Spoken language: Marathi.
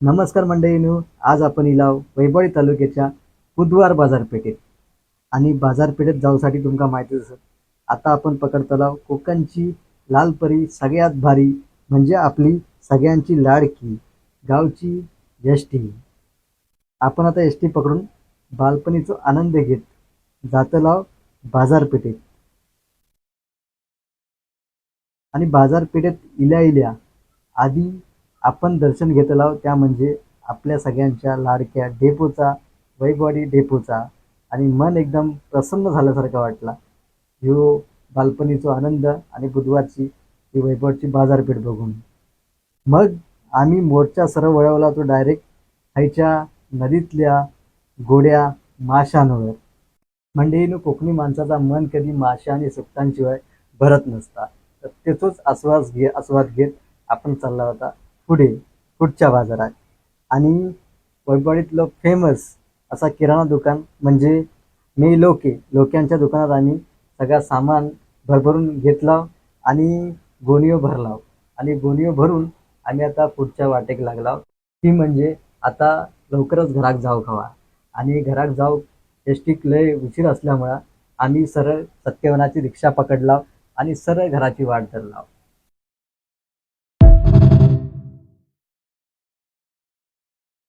नमस्कार मंडळीनो आज आपण इलाव वैभळी तालुक्याच्या बुधवार बाजारपेठेत आणि बाजारपेठेत जाऊसाठी तुमका माहिती असेल आता आपण पकडतलाव कोकणची लालपरी सगळ्यात भारी म्हणजे आपली सगळ्यांची लाडकी गावची एस टी आपण आता एस टी पकडून बालपणीचा आनंद घेत जातलाव बाजारपेठेत. आणि बाजारपेठेत इल्या इल्या आधी आपण दर्शन घेतलं आहोत त्या म्हणजे आपल्या सगळ्यांच्या लाडक्या डेपोचा वैभवाडी डेपोचा. आणि मन एकदम प्रसन्न झाल्यासारखा वाटला. ह्यो बालपणीचा आनंद आणि बुधवारची ही वैभवाची बाजारपेठ बघून. मग आम्ही मोर्चा सरळ वळवला तो डायरेक्ट खायच्या नदीतल्या गोड्या माशांवर. म्हणजे कोकणी माणसाचा मन कधी माशा आणि सुक्तांशिवाय भरत नसता. तर त्याचोच आस्वाद घे आस्वाद घेत आपण चालला होता. पुढे पुढच्या बाजारात. आणि वैभवाडीतलं फेमस असा किराणा दुकान म्हणजे मी लोके. लोक्यांच्या दुकानात आम्ही सगळा सामान भरभरून घेतला आणि गोणीव भरला. आणि गोणीव भरून आम्ही आता पुढच्या वाटेक लागला. ती म्हणजे आता लवकरच घराक जाऊ खावा आणि घराक जाऊ एसटीक लय उशीर असल्यामुळं आम्ही सरळ सत्यवनाची रिक्षा पकडला आणि सरळ घराची वाट धरला.